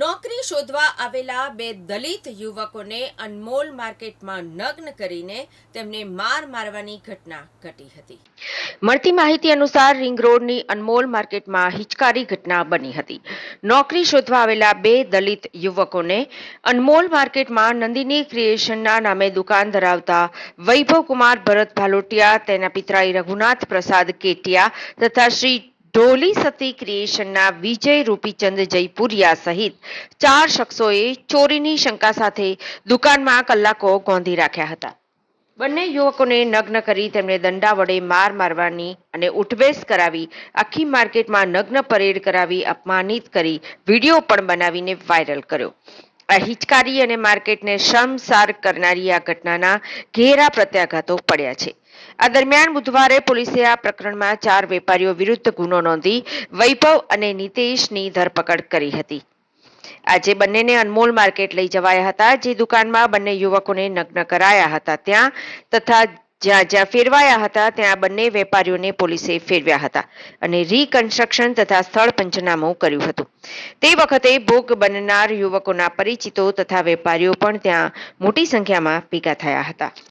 નોકરી શોધવા આવેલા બે દલિત યુવકોને અનમોલ માર્કેટમાં નગ્ન કરીને તેમને માર મારવાની ઘટના ઘટી હતી. મળતી માહિતી અનુસાર રિંગ રોડની અનમોલ માર્કેટમાં હિચકારી ઘટના બની હતી. નોકરી શોધવા આવેલા બે દલિત યુવકોને અનમોલ માર્કેટમાં નંદિની ક્રિએશનના નામે દુકાન ધરાવતા વૈભવ કુમાર ભરત ભાલોટિયા, તેના પિતરાઈ રઘુનાથ પ્રસાદ કેટિયા તથા શ્રી ઢોલી સતી ક્રિએશનના વિજય રૂપીચંદ જયપુરિયા સહિત ચાર શખ્સોએ ચોરીની શંકા સાથે દુકાનમાં કલાકો ગોંધી રાખ્યા હતા. બંને યુવકોને નગ્ન કરી તેમને દંડા વડે માર મારવાની અને ઉઠબેસ કરાવી આખી માર્કેટમાં નગ્ન પરેડ કરાવી અપમાનિત કરી વીડિયો પણ બનાવીને વાયરલ કર્યો. આ હિચકારી અને માર્કેટને શમસાર કરનારી આ ઘટનાના ઘેરા પ્રત્યાઘાતો પડ્યા છે. આ દરમિયાન બુધવારે પોલીસે આ પ્રકરણમાં ચાર વેપારીઓ વિરુદ્ધ ગુનો નોંધી વૈભવ અને નિતેશની ધરપકડ કરી હતી. આજે બંનેને અનમોલ માર્કેટ લઈ જવાયા હતા, જે દુકાનમાં બંને યુવકોને નગ્ન કરાયા હતા ત્યાં તથા જ્યાં જ્યાં ફેરવાયા હતા ત્યાં બંને વેપારીઓને પોલીસે ફેરવ્યા હતા અને રીકન્સ્ટ્રક્શન તથા સ્થળ પંચનામું કર્યું હતું. તે વખતે ભોગ બનનાર યુવકોના પરિચિતો તથા વેપારીઓ પણ ત્યાં મોટી સંખ્યામાં ભેગા થયા હતા.